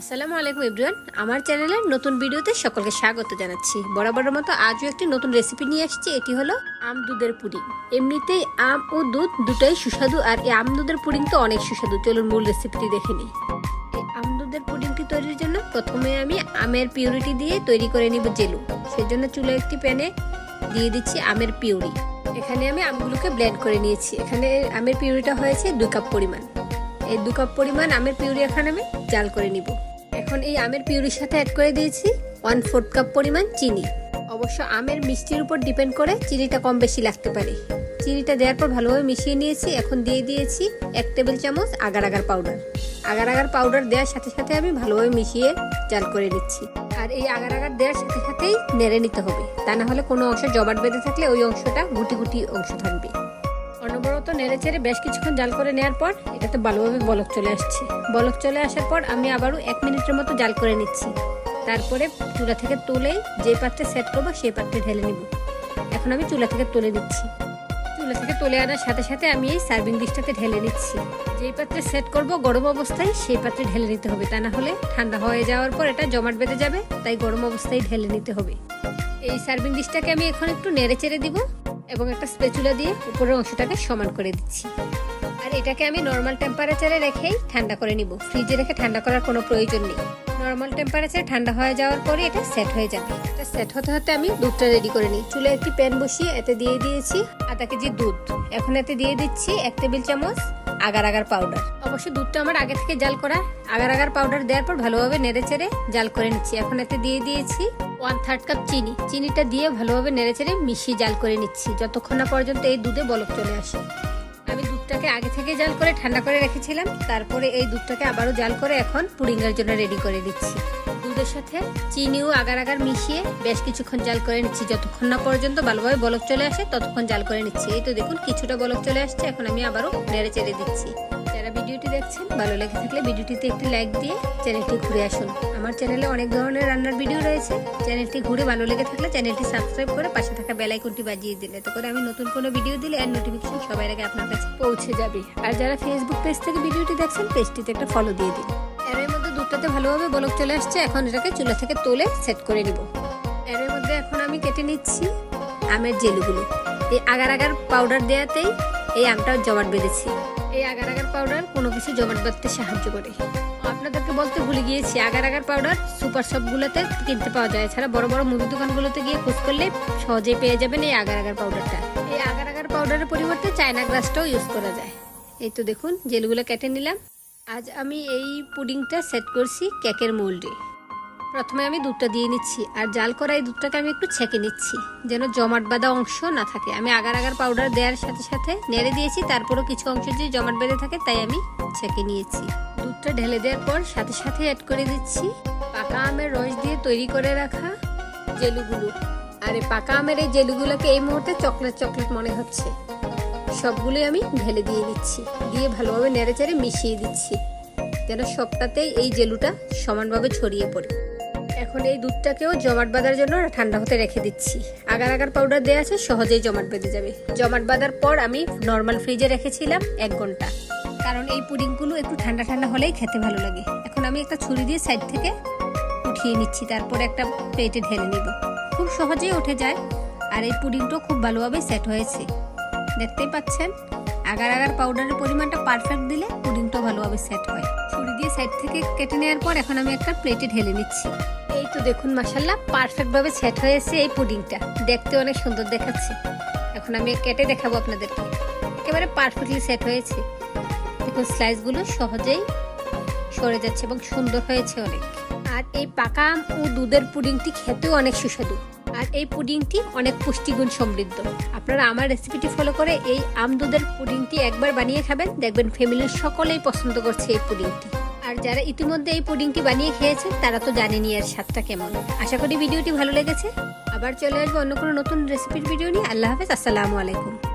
আসসালামু আলাইকুম এভরিওয়ান আমার চ্যানেলের নতুন ভিডিওতে সকলকে স্বাগত জানাচ্ছি। বরাবরের মতো আজও একটি নতুন রেসিপি নিয়ে আসছি। এটি হলো আম দুধের পুডিং। এমনিতেই আম ও দুধ দুটাই সুস্বাদু, আর এই আম দুধের পুডিং তো অনেক সুস্বাদু। চলুন মূল রেসিপিটি দেখে নিই। এই আম দুধের পুডিংটি তৈরির জন্য প্রথমে আমি আমের পিউরিটি দিয়ে তৈরি করে নিব জেলু। সেজন্য চুলে একটি প্যানে দিয়ে দিচ্ছি আমের পিউরি। এখানে আমি আমগুলোকে ব্লেন্ড করে নিয়েছি। এখানে আমের পিউরিটা হয়েছে দুই কাপ পরিমাণ। এই দু কাপ পরিমাণ আমের পিউরি এখানে আমি জাল করে নিব। এখন এই আমের পিউরির সাথে অ্যাড করে দিয়েছি ওয়ান ফোর্থ কাপ পরিমাণ চিনি। অবশ্য আমের মিষ্টির উপর ডিপেন্ড করে চিনিটা কম বেশি লাগতে পারে। চিনিটা দেওয়ার পর ভালোভাবে মিশিয়ে নিয়েছি, এখন দিয়ে দিয়েছি এক টেবিল চামচ agar agar powder agar agar powder দেওয়ার সাথে সাথে আমি ভালোভাবে মিশিয়ে জাল করে নিচ্ছি। আর এই আগার আগার দেওয়ার সাথে সাথেই নেড়ে নিতে হবে। তা না হলে কোনো অংশ জবাট বেঁধে থাকলে ওই অংশটা গুটি গুটি অংশ থাকবে। অনবরত নেড়ে চেড়ে বেশ কিছুক্ষণ জাল করে নেওয়ার পর এটাতে ভালোভাবে বলক চলে আসছে। বলক চলে আসার পর আমি আবারও এক মিনিটের মতো জাল করে নিচ্ছি। তারপরে চুলা থেকে তুলে যে পাত্রে সেট করব সেই পাত্রে ঢেলে নিব। এখন আমি চুলা থেকে তুলে নিচ্ছি। চুলা থেকে তুলে আনার সাথে সাথে আমি এই সার্ভিং ডিশটাতে ঢেলে নিচ্ছি। যেই পাত্রে সেট করব গরম অবস্থায় সেই পাত্রে ঢেলে নিতে হবে। তা না হলে ঠান্ডা হয়ে যাওয়ার পর এটা জমাট বেঁধে যাবে, তাই গরম অবস্থায় ঢেলে নিতে হবে। এই সার্ভিং ডিশটাকে আমি এখন একটু নেড়ে চেড়ে দিব। এবং একটা স্পেচুলা দিয়ে উপরের অংশটাকে সমান করে দিচ্ছি। আর এটাকে আমি নর্মাল টেম্পারেচারে রেখেই ঠান্ডা করে নিব। ফ্রিজে রেখে ঠান্ডা করার কোনো প্রয়োজন নেই। নর্মাল টেম্পারেচারে ঠান্ডা হয়ে যাওয়ার পরে এটা সেট হয়ে যাবে। এটা সেট হতে হতে আমি দুধটা রেডি করে নিই। চুলে একটি প্যান বসিয়ে এতে দিয়ে দিয়েছি আধা কেজি দুধ। এখন এতে দিয়ে দিচ্ছি এক টেবিল চামচ আগার আগার পাউডার অবশ্য দুধটা আমার আগে থেকে জাল করা। আগার আগার পাউডার দেওয়ার পর ভালোভাবে নেড়ে চেড়ে জাল করে নিচ্ছি। এখন এতে দিয়ে দিয়েছি ওয়ান থার্ড কাপ চিনি। চিনিটা দিয়ে ভালোভাবে নেড়ে চেড়ে মিশিয়ে জাল করে নিচ্ছি। যতক্ষণ না পর্যন্ত এই দুধে বলক চলে আসে। আমি দুধটাকে আগে থেকে জাল করে ঠান্ডা করে রেখেছিলাম। তারপরে এই দুধটাকে আবারও জাল করে এখন পুডিংয়ের জন্য রেডি করে দিচ্ছি। দুধের সাথে চিনিও আগার আগার মিশিয়ে বেশ কিছুক্ষণ জাল করে নিচ্ছি। যতক্ষণ না পর্যন্ত ভালোভাবে বলক চলে আসে, ততক্ষণ জাল করে নিচ্ছি। এই তো দেখুন, কিছুটা বলক চলে আসছে। এখন আমি আবারও নেড়ে চেড়ে দিচ্ছি। যারা ভিডিওটি দেখছেন, ভালো লেগে থাকলে ভিডিওটিতে একটি লাইক দিয়ে চ্যানেলটি ঘুরে আসুন। আমার চ্যানেলে অনেক ধরনের রান্নার ভিডিও রয়েছে। চ্যানেলটি ঘুরে ভালো লেগে থাকলে চ্যানেলটি সাবস্ক্রাইব করে পাশে থাকা বেল আইকনটি বাজিয়ে দিলে তো করে আমি নতুন কোনো ভিডিও দিলে এর নোটিফিকেশন সবার আগে আপনার কাছে পৌঁছে যাবে। আর যারা ফেসবুক পেজ থেকে ভিডিওটি দেখছেন পেজটিতে একটা ফলো দিয়ে দিন। এর ভালোভাবে বলক চলে আসছে, এখন এটাকে চুলা থেকে তুলে সেট করে নিব। এর মধ্যে এখন আমি কেটে নিচ্ছি আমের জেলুগুলো। এই আগার আগার পাউডার দেওয়াতেই এই আমটা জমাট বেঁধেছি। এই আগার আগার পাউডার কোনো কিছু জমাট বাঁধতে সাহায্য করে। আপনাদেরকে বলতে ভুলে গিয়েছি, আগার আগার পাউডার সুপার শপগুলোতে কিনতে পাওয়া যায়। এছাড়া বড় বড় মুদি দোকানগুলোতে গিয়ে খোঁজ করলে সহজেই পেয়ে যাবেন এই আগার আগার পাউডারটা এই আগার আগার পাউডারের পরিবর্তে চায়না গ্রাসটাও ইউজ করা যায়। এই তো দেখুন, জেলগুলো কেটে নিলাম। আজ আমি এই পুডিংটা সেট করছি কেকের মোল্ডে। প্রথমে আমি দুধটা দিয়ে নিচ্ছি, আর জাল করা এই দুধটাকে আমি একটু ছেঁকে নিচ্ছি, যেন জমাট বাঁধা অংশ না থাকে। আমি আগার আগার পাউডার দেওয়ার সাথে সাথে নেড়ে দিয়েছি, তারপরও কিছু অংশ যে জমাট বেঁধে থাকে তাই আমি ছেঁকে নিয়েছি। দুধটা ঢেলে দেওয়ার পর সাথে সাথে অ্যাড করে দিচ্ছি পাকা আমের রস দিয়ে তৈরি করে রাখা জেলুগুলো। আর এই পাকা আমের এই জেলুগুলোকে এই মুহূর্তে চকলেট চকলেট মনে হচ্ছে। সবগুলোই আমি ঢেলে দিয়ে দিচ্ছি। দিয়ে ভালোভাবে নেড়ে চেড়ে মিশিয়ে দিচ্ছি। যেন সবটাতেই এই জেলুটা সমানভাবে ছড়িয়ে পড়ে। এখন এই দুধটাকেও জমাট বাঁধার জন্য ঠান্ডা হতে রেখে দিচ্ছি। আগার আগার পাউডার দেওয়া আছে, সহজেই জমাট বেঁধে যাবে। জমাট বাঁধার পর আমি নর্মাল ফ্রিজে রেখেছিলাম এক ঘণ্টা। কারণ এই পুডিংগুলো একটু ঠান্ডা ঠান্ডা হলেই খেতে ভালো লাগে। এখন আমি একটা ছুরি দিয়ে সাইড থেকে উঠিয়ে নিচ্ছি, তারপর একটা প্লেটে ঢেলে নিব। খুব সহজেই উঠে যায়, আর এই পুডিংটাও খুব ভালোভাবে সেট হয়েছে। দেখতেই পাচ্ছেন। আগার আগার পাউডারের পরিমাণটা পারফেক্ট দিলে পুডিংটা ভালোভাবে সেট হয়। ছুরি দিয়ে সাইড থেকে কেটে নেওয়ার পর এখন আমি একটা প্লেটে ঢেলে নিচ্ছি। এই তো দেখুন মাসাল্লাহ পারফেক্ট ভাবে সেট হয়েছে এই পুডিংটা। দেখতে অনেক সুন্দর দেখাচ্ছে। এখন আমি কেটে দেখাবো আপনাদেরকে। একেবারে পারফেক্টলি সেট হয়েছে। দেখুন স্লাইসগুলো সহজেই সরে যাচ্ছে এবং সুন্দর হয়েছে অনেক। আর এই পাকা ও দুধের পুডিংটি খেতেও অনেক সুস্বাদু। আর এই পুডিংটি অনেক পুষ্টিগুণ সমৃদ্ধ। আপনারা আমার রেসিপিটি ফলো করে এই আম দুধের পুডিংটি একবার বানিয়ে খাবেন। দেখবেন ফ্যামিলির সকলেই পছন্দ করছে এই পুডিংটি। আর যারা ইতিমধ্যে এই পুডিংটি বানিয়ে খেয়েছেন, তারা তো জানেনি এর স্বাদটা কেমন। আশা করি ভিডিওটি ভালো লেগেছে। আবার চলে আসব অন্য কোনো নতুন রেসিপির ভিডিও নিয়ে। আল্লাহ হাফেজ, আসসালামু আলাইকুম।